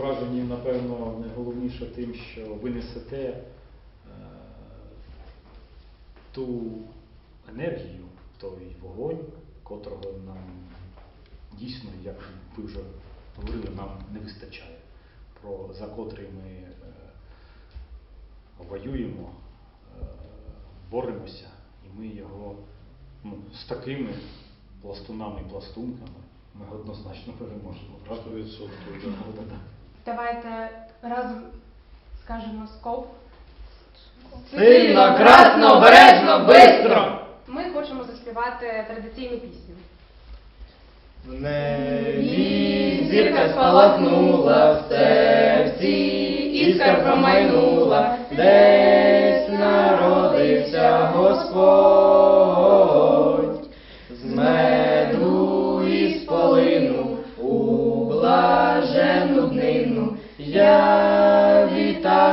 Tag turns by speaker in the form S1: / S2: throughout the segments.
S1: вражені, напевно, найголовніше тим, що ви несете е, ту енергію, той вогонь, котрого нам дійсно, як ви вже говорили, нам не вистачає, про, за котрий ми е, воюємо, е, боремося, і ми його ну, з такими пластунами і пластунками. Ми однозначно переможемо. 100%.
S2: Давайте разом скажемо скоп.
S3: Сильно, красно, обережно, бистро!
S2: Ми хочемо заспівати традиційну пісню.
S3: В небі зірка спалахнула, в серці іскра промайнула, десь народився Господь,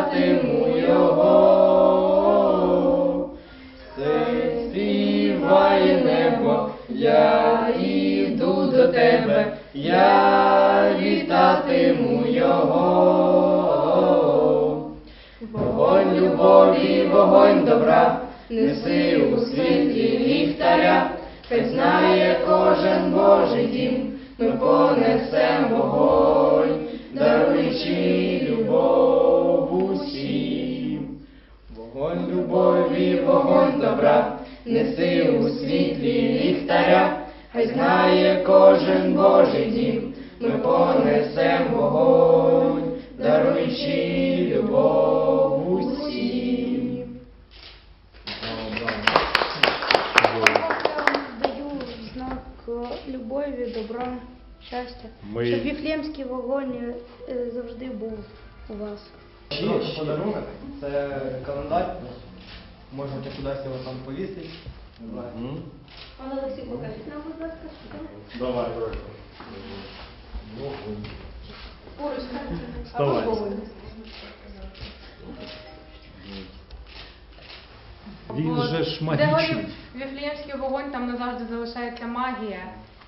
S3: вітатиму його. Все співає небо, я іду до тебе, я вітатиму його. Вогонь любові, вогонь добра, неси у світлі ліхтаря, хай знає кожен Божий дім, ми понесем вогонь, даруючи Вогонь любові, вогонь добра, неси у світлі ліхтаря, хай знає кожен Божий дім, ми понесем вогонь, даруючи любов усім.
S4: даю знак любові, добра, щастя.
S1: Ми-
S4: Щоб віфлємський вогонь е, завжди був у вас.
S3: Трохи подарунок, це календар. Можете кудись його там повісити. Не знаю.
S5: Пане Олексій, покажіть нам, будь ласка, що там?
S1: Давай, давай.
S2: Поруч.
S1: Вставай. Він же ж
S2: Де
S1: магічний.
S2: горів віфлеємський вогонь, там назавжди залишається магія.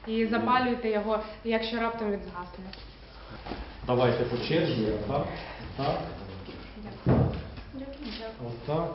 S2: І запалюйте його, якщо раптом він згасне.
S1: Давайте по черзі. Отак. Так. Отак.